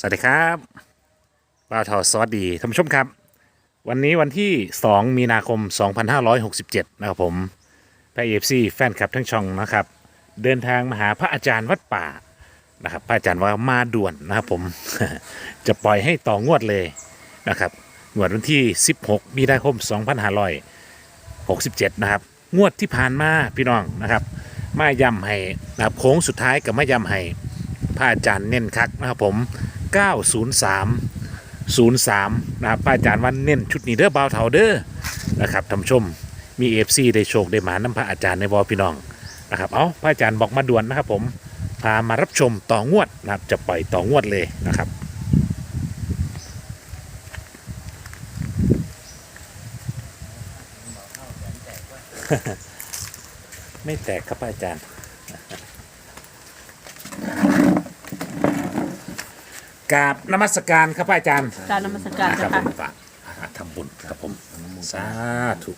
สวัสดีครับป้าทอสวัสดีท่านผู้ชมครับ วันนี้วันที่ 2 มีนาคม 2567 นะครับผมพระเอฟซีแฟนคลับทั้งช่องนะครับ เดินทางมาหาพระอาจารย์วัดป่านะครับ พระอาจารย์ว่ามาด่วนนะครับผม จะปล่อยให้ต่องวดเลยนะครับงวดวันที่ 16 มีนาคม 2567 นะครับ งวดที่ผ่านมาพี่น้องนะครับ มาย้ำให้นะครับโค้งสุดท้ายกับมาย้ำให้พระอาจารย์เน้นคักนะครับผม 903 03 นะครับพระอาจารย์วันเน้นชุดนี้เด้อบาวเถาเด้อนะครับท่านผู้ชมมีเอฟซีได้โชคได้หมาน้ำพระอาจารย์ในวอพี่น้องนะครับเอาพระอาจารย์บอกมาด่วนนะครับผมพามารับชมต่องวดนะครับจะปล่อยต่องวดเลยนะครับไม่แตกครับอาจารย์ กราบนมัสการครับพระอาจารย์กรารนมัสการครัเจ้าบผค่ะมฝากทำบุญครับผมสาธุ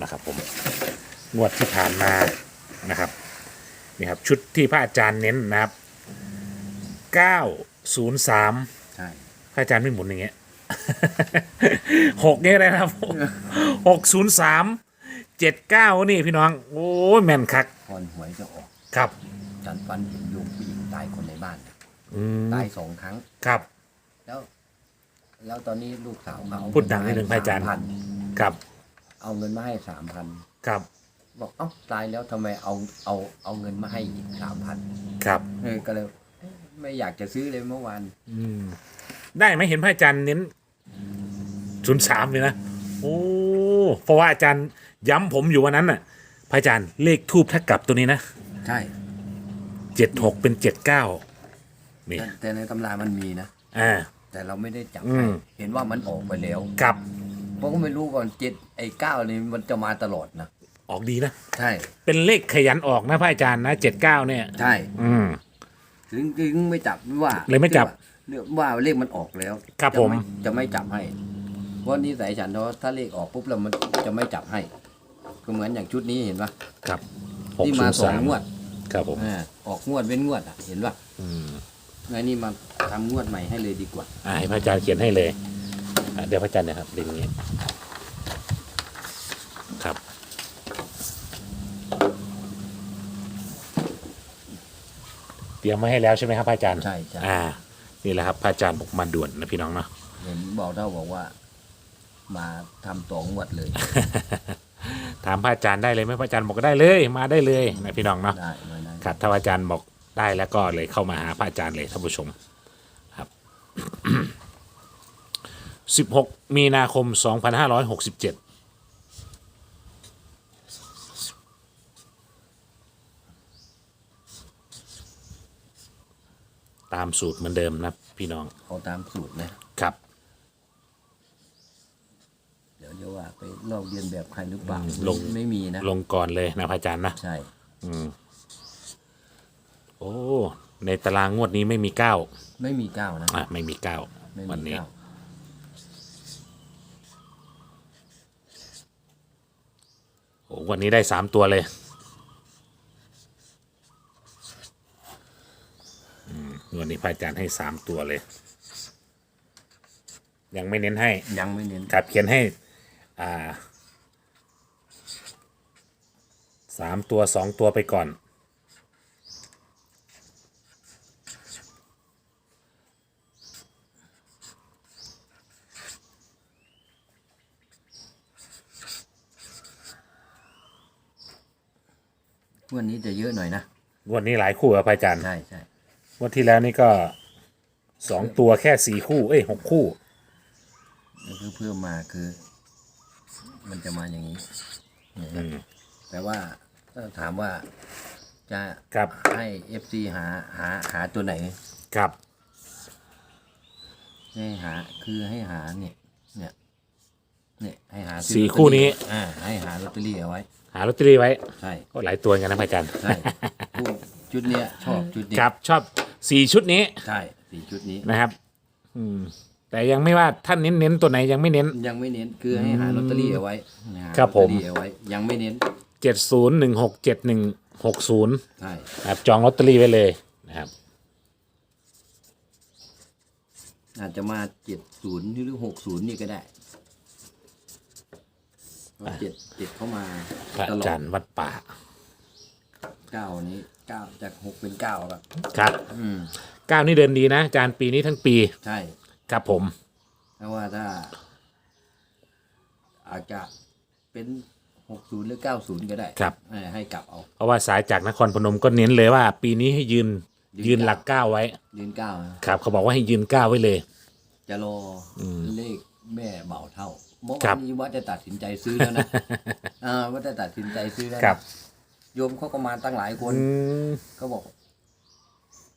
นะครับผมงวดที่ผ่านมานะครับนี่ครับชุดที่พระอาจารย์เน้นนะครับ903ใช่พระอาจารย์ไม่หมุนอย่างเงี้ยหกเนี่ยนะครับหกศูนย์สามเจ็ดเก้านี่พี่น้อง โอ้ยแม่นคักก่อนหวยจะออก ครับฉันฟันเห็นโยมผู้หญิงตายคนในบ้าน อืมตายสองครั้ง ครับ แล้ว แล้วตอนนี้ลูกสาวเขาพูดดังนิดนึงพระอาจารย์พันครับเอาเงินมาให้สามพันครับบอกเอ้าตายแล้วทำไมเอาเอาเอาเงินมาให้อีกสามพันครับเออก็เลยเอ๊ะไม่อยากจะซื้อเลยเมื่อวานอืมได้ไหมเห็นพระอาจารย์เน้นศูนย์สามเลยนะโอ้เพราะว่าอาจารย์ย้ำผมอยู่วันนั้นน่ะพระอาจารย์เลขทูบถ้ากลับตัวนี้นะใช่เจ็ดหกเป็นเจ็ดเก้า นี่แต่แต่ในตำรามันมีนะ อ่า แต่เราไม่ได้จับอืให้มเห็นว่ามันออกไปแล้วกลับเพราะก็ไม่รู้ก่อนเจ็ดไอ้เก้านี่มันจะมาตลอดนะออกดีนะ ใช่เป็นเลขขยันออกนะพระอาจารย์นะเจ็ดเก้าเนี่ย ใช่อืม ถึงถึงไม่จับว่าเลยไม่จับเรื่องว่าเลขมันออกแล้วครับจะผม จะไม่จับให้เพราะนิสัยฉันเพราะถ้าเลขออกปุ๊บแล้วมันจะไม่จับให้ ก็เหมือนอย่างชุดนี้เห็นปะครับหกนี่ศูมานย์สอสางมงวดครับผมอ่าออกงวดเว้นงวดอะเห็นปะอืม งั้นนี่มาทำงวดใหม่ให้เลยดีกว่า อ่าให้พระอาจารย์เขียนให้เลยอ่าเดี๋ยวพระอาจารย์เนะครับเรียนอย่างนี้ครับเตรียมมาให้แล้วใช่ไหมครับพระอาจารย์ใช่ใช่ อ่า นี่แหละครับพระอาจารย์บอกมาด่วนนะพี่น้องเนาะ เห็นบอกเท่าบอกว่า มาทำสองงวดเลย ถามพระอาจารย์ได้เลยไหมพระอาจารย์บอกก็ได้เลยมาได้เลยนะพี่น้องเนาะได้เหมือนนั้น ครับถ้าพระอาจารย์บอก ได้แล้วก็เลยเข้ามาหาพระอาจารย์เลยท่านผู้ชมครับ 16 มีนาคม 2567 ตามสูตรเหมือนเดิมนะพี่น้องเขาตามสูตรนะ ครับ เดี๋ยวเดี๋ยวว่าไปลอกเรียนแบบใครหรือเปล่าอืมลง ไม่มีนะ ลงก่อนเลยนะพระอาจารย์นะ ใช่โอ้ในตารางงวดนี้ไม่มีเก้าไม่มีเก้านะอะไม่มีเก้าไม่วันมีนี้ เก้าโอ้วันนี้ได้สามตัวเลยอืมวันนี้พระอาจารย์ให้สามตัวเลย ยังไม่เน้นให้ ยังไม่เน้นครับเขียนให้ อ่าสามตัวสองตัวไปก่อน วันนี้จะเยอะหน่อยนะงวันนี้หลายคู่ครับพระอาจารย์ใช่ใช่งวันที่แล้วนี่ก็สองตัวแค่สี่คู่ เอ้ยหกคู่แล้วคือเพิ่มมาคือ มันจะมาอย่างนี้เนี่ยอืม แต่ว่าถ้าถามว่าจะครับ ให้เอฟซีหาหาหาตัวไหน ครับ ให้หาคือให้หาเนี่ย เนี่ย เนี่ยให้หาซื้อสี่ลอตเตอรี่คู่นี้อ่าให้หาลอตเตอรี่เอาไว้ หาลอตเตอรี่ไว้ ใช่ก็หลายตัวเหมือนกันนะพระอาจารย์ ใช่คู่ชุดเนี้ยชอบชุดนี้ครับชอบสี่ชุดนี้ใช่สี่ชุดนี้ นะครับ อืม แต่ยังไม่ว่าท่านเน้นเน้นๆตัวไหนยังไม่เน้น ยังไม่เน้นคือให้หาลอตเตอรี่เอาไว้หาครับผม ลอตเตอรี่เอาไว้ ยังไม่เน้นเจ็ดศูนย์หนึ่งหกเจ็ดหนึ่งหกศูนย์ใช่ครับจองลอตเตอรี่ไว้เลยนะครับ อาจจะมาเจ็ดศูนย์หรือหกศูนย์นี่ก็ได้ เพราะเจ็ดเจ็ดเข้ามาพระตลออาจาดรย์วัดป่า เก้านี้เก้าจากหกเป็นเก้าแล้วครับอืมเก้านี่เดินดีนะอาจารย์ปีนี้ทั้งปีใช่ครับผม เพราะว่าถ้า อาจจะเป็นหกศูนย์หรือเก้าศูนย์ก็ได้ครับให้ให้กลับเอา เพราะว่าสายจากนครพนมก็เน้นเลยว่า ปีนี้ให้ยืนยืนยืนหลักเก้าไว้ยืนเก้านะครับ เขาบอกว่าให้ยืนเก้าไว้เลย จะรออเลขแม่เบาเท่า เมื่อครัวาบนนี้ว่าจะตัดสินใจซื้อแล้วนะอ่าว่าจะตัดสินใจซื้อแล้วนะครับโยมเขาก็มาตั้งหลายคนอืมก็บอก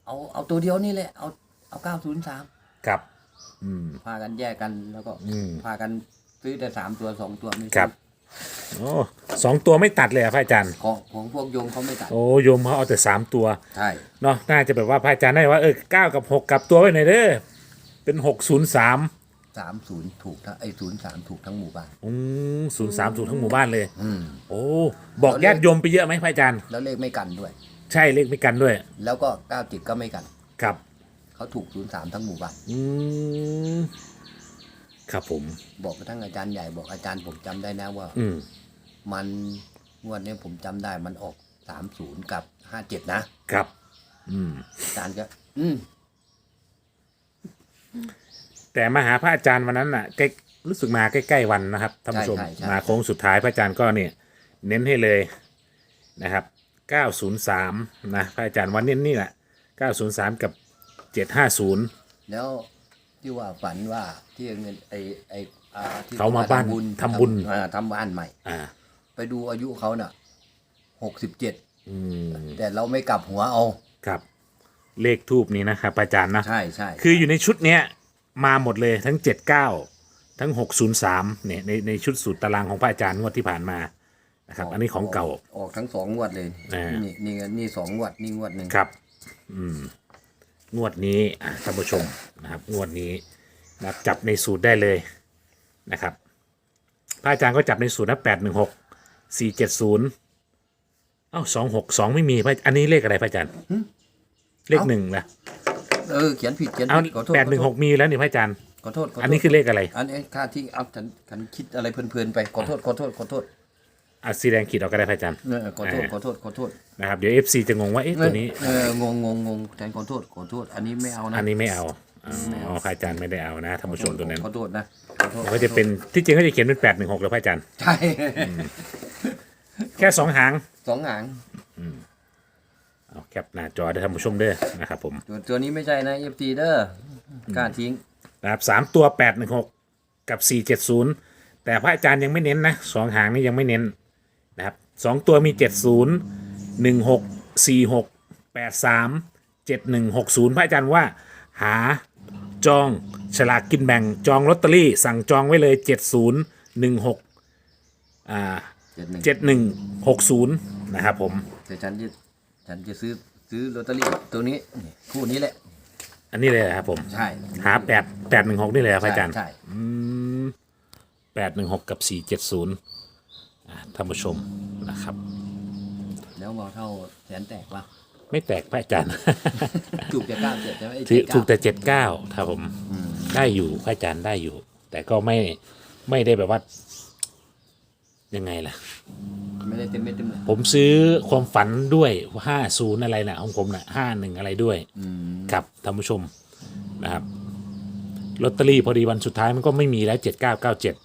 เอาเอาตัวเดียวนี่แหละเอาเอาเก้าศูนย์สามครับอืม พากันแยกกันแล้วก็อืม พากันซื้อแต่สามตัวสองตัวไม่ซื้อครับโอ้สองตัวไม่ตัดเลยอะพระอาจารย์ ของของพวกโยมเขาไม่ตัดโอ้โยมเขาเอาแต่สามตัวใช่เนาะน่าจะแบบว่าพระอาจารย์ได้ว่าเออเก้ากับหกกลับตัวไว้หน่อยเด้อเป็นหกศูนย์สาม สามศูนย์ถูกทั้งไอ้ศูนย์สามถูกทั้งหมู่บ้าน อืมศูนย์สามถูกทั้งหมู่บ้านเลย อืม โอ้ บอกญาติโยมไปเยอะไหมพระอาจารย์ แล้วเลขไม่กันด้วย ใช่เลขไม่กันด้วย แล้วก็เก้าจิตก็ไม่กัน ครับ เขาถูกศูนย์สามทั้งหมู่บ้าน อืม ครับผม บอกกระทั่งอาจารย์ใหญ่บอกอาจารย์ผมจำได้นะว่า อืม มันงวดนี้ผมจำได้มันออกสามศูนย์กับห้าเจ็ดนะ ครับ อืม อาจารย์ก็ อืม แต่มาหาพระอาจารย์วันนั้นน่ะใกล้รู้สึกมาใกล้ๆวันนะครับท่านผู้ชมมาโค้งสุดท้ายพระอาจารย์ก็เนี่ยเน้นให้เลยนะครับ 903 นะพระอาจารย์วันเน้นนี่แหละ 903 กับ 750 แล้วที่ว่าฝันว่าที่เงินไอไออ่าที่เขามาบ้านทำบุญทำบุญ อ่าทำบ้านใหม่ อ่าไปดูอายุเขาน่ะหกสิบเจ็ดอืมแต่เราไม่กลับหัวเอา ครับ เลขทูบนี้นะครับพระอาจารย์นะ ใช่ใช่คืออยู่ในชุดเนี้ย มาหมดเลยทั้ง 79 ทั้ง 603เนี่ยในในชุดสูตรตารางของพระอาจารย์งวดที่ผ่านมานะครับ อันนี้ของเก่า ออกทั้งสองงวดเลยอ่านี่ นี่นี่สองงวดนี่งวดหนึ่งครับอืมงวดนี้อะท่านผู้ชมนะครับ งวดนี้นะจับในสูตรได้เลยนะครับพระอาจารย์ก็จับในสูตรนะแปดหนึ่งหกสี่เจ็ดศูนย์เอ้าสองหกสองไม่มีพระอันนี้เลขอะไรพระอาจารย์เลขหนึ่งนะ เออเขียนผิดเขียนเอาผิดขอโทษแปดหนึ่งหกมีแล้วนี่พระอาจารย์ ขอโทษขอโทษอันนี้คือเลขอะไร อันนี้ค่าที่เอาฉันฉันคิดอะไรเพลินๆไปขอโทษขอโทษขอโทษอะสีแดงขีดออกก็ได้พระอาจารย์เออขอโทษอ่าขอโทษขอโทษนะครับเดี๋ยว FC จะงงว่าเอ๊ะตัวนี้เอองงงงงงฉันขอโทษขอโทษ อันนี้ไม่เอานะอันนี้ไม่เอาอ๋อพระอาจารย์ไม่ได้เอานะท่านผู้ชมตัวนั้นขอโทษนะขอโทษมันก็จะเป็นที่จริงก็จะเขียนเป็นแปดหนึ่งหกแล้วพระอาจารย์ใช่แค่สองหางสองหาง เอาแคปหน้าจอได้ท่านผู้ชมเด้อนะครับผมตัวตัวนี้ไม่ใช่นะเอฟซีเด้ออกล้าทิ้งนะครับสามตัวแปดหนึ่งหกกับสี่เจ็ดศูนย์แต่พระอาจารย์ยังไม่เน้นนะสองหางนี่ยังไม่เน้นนะครับสองตัวมีเจ็ดศูนย์หนึ่งหกสี่หกแปดสามเจ็ดหนึ่งหกศูนย์พระอาจารย์ว่าหาจองฉลากกินแบ่งจองลอตเตอรี่ สั่งจองไว้เลยเจ็ดศูนย์หนึ่งหกอ่าเจ็ดหนึ่งเจ็ดหนึ่งหกศูนย์นะครับผม แต่ฉันจะ ฉันจะซื้อซื้อลอตเตอรี่ตัวนี้นี่คู่นี้แหละ อันนี้เลยเหรอครับผม ใช่หาแปดแปดหนึ่งหกนี่เลยเหรอพระอาจารย์ ใช่แปดหนึ่งหกกับสี่เจ็ดศูนย์ท่านผู้ชมนะครับ แล้วเมาเท่าแสนแตกปะไม่แตกพระอาจารย์ ถูกจะเก้าเจ็ดใช่ไหมไอ้ถูก79ถูกแต่เจ็ดเก้าครับผมได้อยู่พระอาจารย์ได้อยู่ แต่ก็ไม่ไม่ได้แบบว่า ยังไงล่ะ ไม่ได้เต็มเม็ดเต็มหน่วยผมซื้อความฝันด้วยห้าศูนย์อะไรนะของผมนะห้าหนึ่งอะไรด้วยครับท่านผู้ชมนะครับลอตเตอรี่พอดีวันสุดท้ายมันก็ไม่มีแล้วเจ็ดเก้าเก้าเจ็ด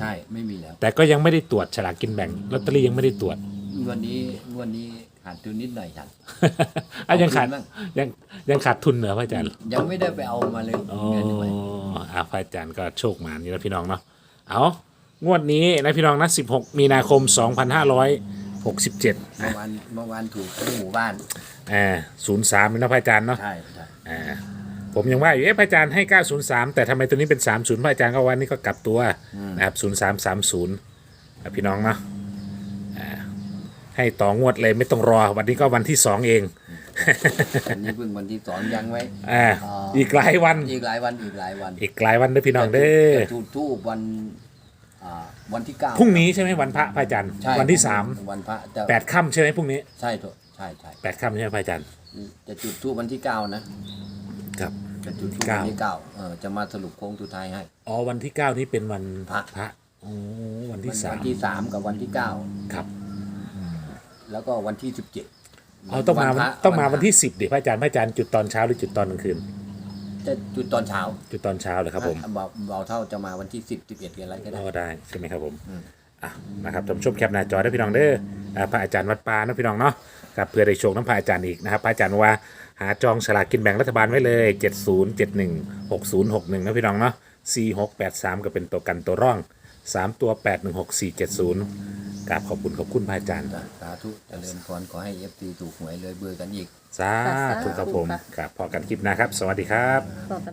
ใช่ไม่มีแล้ว แต่ก็ยังไม่ได้ตรวจฉลากกินแบ่งลอตเตอรี่ยังไม่ได้ตรวจงวันนี้งวันนี้ขาดทุนนิดหน่อยฉัน อะยังขาดเอาคืนบ้าง ยังยังขาดทุนเหรอพระอาจารย์ยังไม่ได้ไปเอามาเลยอ๋อเงินไว้อะพระอาจารย์ก็โชคมานี่นะพี่น้องเนาะเอา งวดนี้นะพี่น้องนะ16 มีนาคม 2567เมื่อวานเมื่อวานถูกทั้งหมู่บ้านอ่า03นะพระอาจารย์เนาะใช่ใช่อ่าผมยังว่าอยู่เอ๊ะพระอาจารย์ให้ 903 แต่ทำไมตัวนี้เป็น 30พระอาจารย์ก็วันนี้ก็กลับตัวนะครับ0330นะพี่น้องเนาะอ่าให้ต่องวดเลยไม่ต้องรอ วันนี้ก็วันที่ 2 เองอันนี้เพิ่งวันที่สองยังไว้อ่าอีกหลายวัน อีกหลายวันอีกหลายวันอีกหลายวันเด้อพี่น้องเด้อ จะจุดทูบวัน อ่าวันที่เก้าพรุ่งนี้ใช่ไหมวันพระพระอาจารย์ ใช่วันที่สามวันพระจะแปดค่ำใช่ไหมพรุ่งนี้ใช่ถูกใช่ใช่แปดค่ำใช่ไหมพระอาจารย์ จะจุดทูบวันที่เก้านะครับ จะจุดที่ทูปเก้าวันที่เก้าเออจะมาสรุปโค้งสุดท้ายให้ อ๋อวันที่เก้านี่เป็นวันพระ พระโอ้วันที่สามวันที่สามกับวันที่เก้าครับ แล้วก็วันที่สิบเจ็ดเอาต้องมาพระต้องมาวันที่สิบดิพระอาจารย์พระอาจารย์จุดตอนเช้าหรือจุดตอนกลางคืน จะจุดตอนเช้าจุดตอนเช้าเลยครับผม เบาเบาเท่าจะมาวันที่สิบสิบเอ็ดอะไรก็ได้ ก็ได้ใช่ไหมครับผมอืม อะนะครับท่านผู้ชมแคปหน้าจอได้พี่น้องเด้ออ่าพระอาจารย์วัดปานะพี่น้องเนาะครับเพื่อได้โชคน้ำพระอาจารย์อีกนะครับพระอาจารย์ว่าหาจองฉลากกินแบ่งรัฐบาลไว้เลย 70 71 6061นะพี่น้องเนาะ4683 ก็เป็นตัวกันตัวร่อง 3 ตัว 816470 กราบขอบคุณขอบคุณพระอาจารย์ สาธุเจริญพรขอให้เอฟซีถูกหวยเลยเบื่อกันอีก สาธุครับผมครับพอกันคลิปหน้าครับ สวัสดีครับ บอกกัน